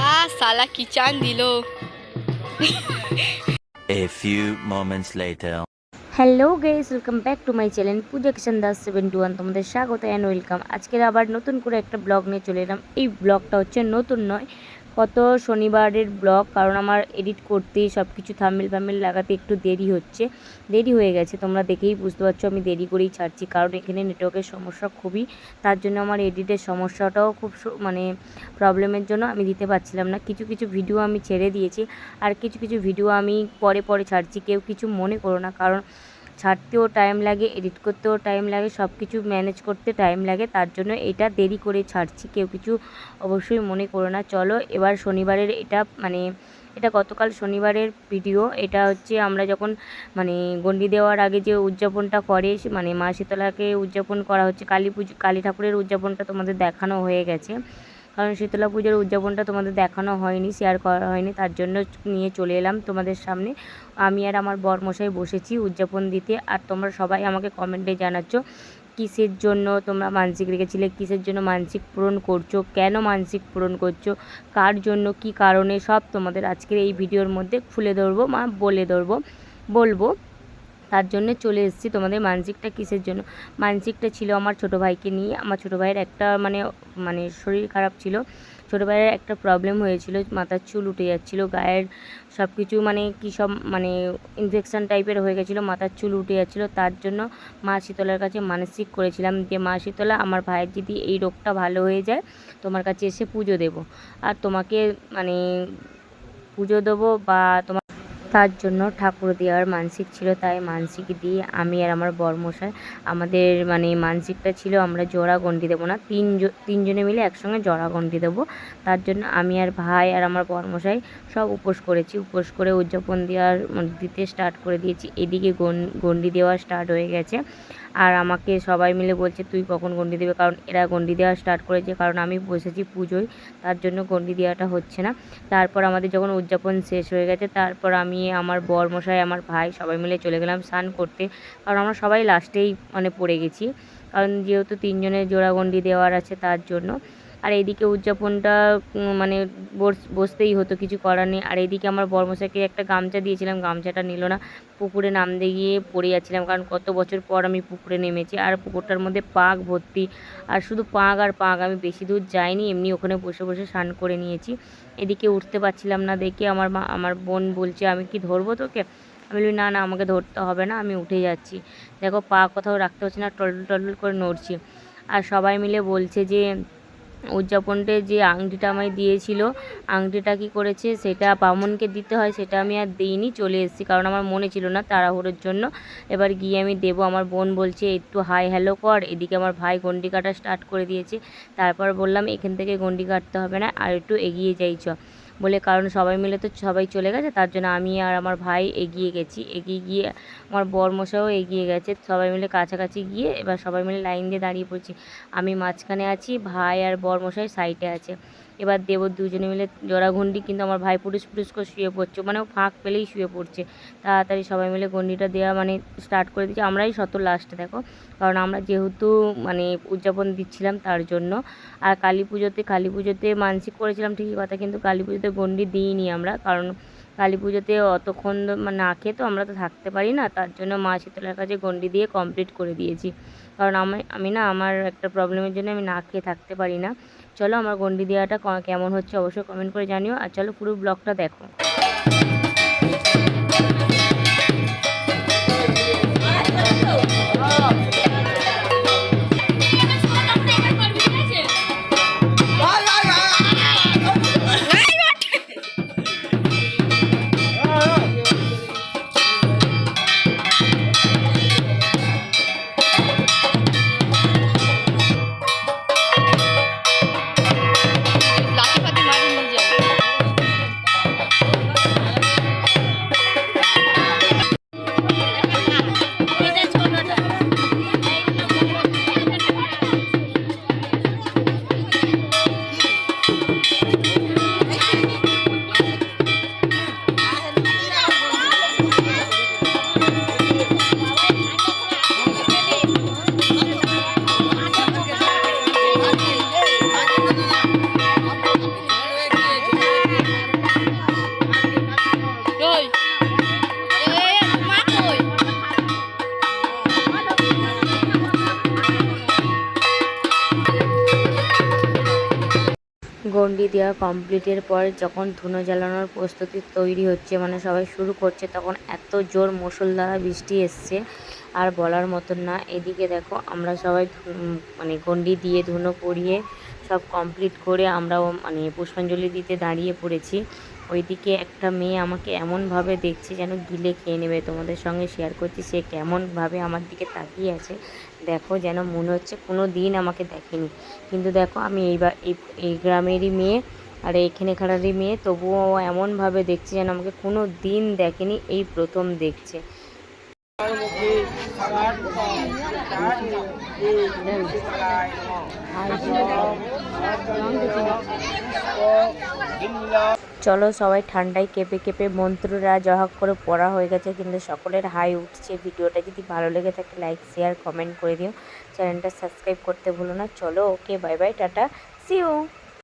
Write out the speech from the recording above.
আহ সালা কি চান দিল? A few moments later. Hello guys welcome back to my channel Puja Kishan Das seven two one তোমাদের স্বাগত অ্যান্ড ওয়েলকাম আজকের আবার নতুন করে একটা ব্লগ নিয়ে চলে এলাম। এই ব্লগটা হচ্ছে নতুন নয় কত শনিবারের ব্লগ, কারণ আমার এডিট করতে সব কিছু থামেল ফামেল লাগাতে একটু দেরি হচ্ছে। দেরি হয়ে গেছে, তোমরা দেখেই বুঝতে পারছ আমি দেরি করেই ছাড়ছি, কারণ এখানে নেটওয়ার্কের সমস্যা খুবই, তার জন্য আমার এডিটের সমস্যাটাও খুব মানে প্রবলেমের জন্য আমি দিতে পারছিলাম না। কিছু কিছু ভিডিও আমি ছেড়ে দিয়েছি, আর কিছু কিছু ভিডিও আমি পরে পরে ছাড়ছি, কেউ কিছু মনে করো না, কারণ ছাড়তেও টাইম লাগে এডিট করতেও টাইম লাগে সব কিছু ম্যানেজ করতে টাইম লাগে, তার জন্য এটা দেরি করে ছাড়ছি। কেউ কিছু অবশ্যই মনে করো না। চলো এবার শনিবারের এটা মানে এটা গতকাল শনিবারের ভিডিও এটা হচ্ছে আমরা যখন মানে গণ্ডি দেওয়ার আগে যে উদযাপনটা করে মানে মা শীতলাকে উদযাপন করা হচ্ছে, কালী পুজো, কালী ঠাকুরের উদযাপনটা তোমাদের দেখানো হয়ে গেছে। কারণ শীতলা পুজোর উদযাপনটা তোমাদের দেখানো হয়নি শেয়ার করা হয়নি, তার জন্য নিয়ে চলে এলাম তোমাদের সামনে। আমি আর আমার বরমশাই বসেছি উদযাপন দিতে, আর তোমরা সবাই আমাকে কমেন্টে জানাচ্ছ, কিসের জন্য তোমরা মানসিক রেখেছিলে, কিসের জন্য মানসিক পূরণ করছ, কেন মানসিক পূরণ করছ, কার জন্য, কি কারণে, সব তোমাদের আজকের এই ভিডিওর মধ্যে খুলে ধরবো, মা বলে ধরবো, বলব। তার জন্য চলে এসেছি। তোমাদের মানসিকটা কিসের জন্য? মানসিকটা ছিল আমার ছোটো ভাইকে নিয়ে। আমার ছোটো ভাইয়ের একটা মানে মানে শরীর খারাপ ছিল। ছোটো ভাইয়ের একটা প্রবলেম হয়েছিল। মাথার চুল উঠে যাচ্ছিল। গায়ের সব কিছু মানে কী সব মানে ইনফেকশান টাইপের হয়ে গেছিল। মাথার চুল উঠে যাচ্ছিল। তার জন্য মা শীতলার কাছে মানসিক করেছিলাম যে, মা শীতলা, আমার ভাইয়ের যদি এই রোগটা ভালো হয়ে যায়, তোমার কাছে এসে পুজো দেবো। আর তোমাকে মানে পুজো দেবো বা তোমার তার জন্য ঠাকুর দেওয়ার মানসিক ছিল, তাই মানসিক দিয়ে আমি আর আমার বরমশাই আমাদের মানে মানসিকটা ছিল আমরা জোড়া গন্ডি দেবো না, তিন তিনজনে মিলে একসঙ্গে জোড়া গন্ডি দেবো। তার জন্য আমি আর ভাই আর আমার বরমশাই সব উপোস করেছি, উপোস করে উদযাপন দেওয়ার দিতে স্টার্ট করে দিয়েছি। এদিকে গন- গন্ডি দেওয়া স্টার্ট হয়ে গেছে। আর আমাকে সবাই মিলে বলছে, তুই কখন গন্ডি দেবে? কারণ এরা গন্ডি দেওয়া স্টার্ট করেছে, কারণ আমি বসেছি পুজোয়, তার জন্য গন্ডি দেওয়াটা হচ্ছে না। তারপর আমাদের যখন উদযাপন শেষ হয়ে গেছে, তারপর আমি আমার বর মশাই আমার ভাই সবাই মিলে চলে গেলাম স্নান করতে। কারণ আমরা সবাই লাস্টেই মানে পড়ে গেছি। কারণ যেহেতু তিনজনের জোড়াগন্ডি দেওয়ার আছে তার জন্য। আর এইদিকে উদযাপনটা মানে বস- বসতেই হতো, কিছু করার নেই। আর এইদিকে আমার বরমশাইকে একটা গামছা দিয়েছিলাম, গামছাটা নিল না। পুকুরে নামতে গিয়ে পড়ে যাচ্ছিলাম, কারণ কত বছর পর আমি পুকুরে নেমেছি। আর পুকুরটার মধ্যে পাক ভর্তি, আর শুধু পাক আর পাক আমি বেশি দূর যাইনি, এমনি ওখানে বসে বসে স্নান করে নিয়েছি। এদিকে উঠতে পারছিলাম না দেখে আমার মা, আমার বোন বলছে, আমি কি ধরবো তোকে? আমি বলি, না না, আমাকে ধরতে হবে না, আমি উঠে যাচ্ছি। দেখো, পা কোথাও রাখতে হচ্ছে না, টলটল টলটল করে নড়ছি। আর সবাই মিলে বলছে যে উদযাপনটে যে আংটিটা আমায় দিয়েছিল, আংটিটা কি করেছে সেটা বামনকে দিতে হয়, সেটা আমি আর দিইনি, চলে এসেছি কারণ আমার মনে ছিল না তাড়াহুড়োর জন্য। এবার গিয়ে আমি দেব, আমার বোন বলছে, একটু হাই হ্যালো কর। এদিকে আমার ভাই গন্ডি কাটা স্টার্ট করে দিয়েছে। তারপর বললাম, এখান থেকে গন্ডি কাটতে হবে না, আর একটু এগিয়ে যাই, চ। বলে কারণ সবাই মিলে তো সবাই চলে গেছে, তার জন্য আমি আর আমার ভাই এগিয়ে গেছি। এগিয়ে গিয়ে আমার বর্মশাও এগিয়ে গেছে, সবাই মিলে কাছাকাছি গিয়ে এবার সবাই মিলে লাইন দিয়ে দাঁড়িয়ে পড়ছি। আমি মাঝখানে আছি, ভাই আর বরমশাই সাইডে আছে। এবার দেব দুজনে মিলে জোড়াঘন্ডি কিন্তু আমার ভাই পুরুষ পুরুষ করে শুয়ে পড়ছে মানে ও ফাঁক পেলেই শুয়ে পড়ছে। তাড়াতাড়ি সবাই মিলে গন্ডিটা দেওয়া মানে স্টার্ট করে দিচ্ছি আমরাই শত লাস্টে দেখো। কারণ আমরা যেহেতু মানে উদযাপন দিচ্ছিলাম তার জন্য। আর কালী পুজোতে কালী পুজোতে মানসিক করেছিলাম ঠিকই কথা, কিন্তু কালী পুজোতে গন্ডি দিইনি আমরা। কারণ কালী পুজোতে অতক্ষণ মানে না খেয়ে তো আমরা তো থাকতে পারি না, তার জন্য মা শীতলার কাছে গন্ডি দিয়ে কমপ্লিট করে দিয়েছি। কারণ আমি আমি না, আমার একটা প্রবলেমের জন্য আমি না খেয়ে থাকতে পারি না। চলো আমার গন্ডি দেওয়াটা কেমন হচ্ছে অবশ্যই কমেন্ট করে জানিও। আর চলো পুরো ব্লগটা দেখো। গন্ডি দেওয়া কমপ্লিটের পর যখন ধুনো জ্বালানোর প্রস্তুতি তৈরি হচ্ছে মানে সবাই শুরু করছে, তখন এত জোর দ্বারা বৃষ্টি এসছে। আর বলার মতন না, এদিকে দেখো আমরা সবাই মানে গন্ডি দিয়ে ধুনো পরিয়ে সব কমপ্লিট করে আমরাও মানে পুষ্পাঞ্জলি দিতে দাঁড়িয়ে পড়েছি। ওইদিকে একটা মেয়ে আমাকে এমনভাবে দেখছে যেন গিলে খেয়ে নেবে। তোমাদের সঙ্গে শেয়ার করছি, সে কেমনভাবে আমার দিকে তাকিয়ে আছে। দেখো যেন মনে হচ্ছে কোনো দিন আমাকে দেখেনি। কিন্তু দেখো আমি এইবার এই গ্রামেরই মেয়ে আর এইখানেখানেরই মেয়ে, তবুও এমনভাবে দেখছে যেন আমাকে কোনো দিন দেখেনি, এই প্রথম দেখছে। চলো সবাই ঠান্ডায় কেঁপে কেঁপে মন্ত্ররা জহাক করে পড়া হয়ে গেছে, কিন্তু সকলের হাই উঠছে। ভিডিওটা যদি ভালো লেগে থাকে লাইক শেয়ার কমেন্ট করে দিও। চ্যানেলটা সাবস্ক্রাইব করতে ভুলো না। চলো okay bye bye tata. CO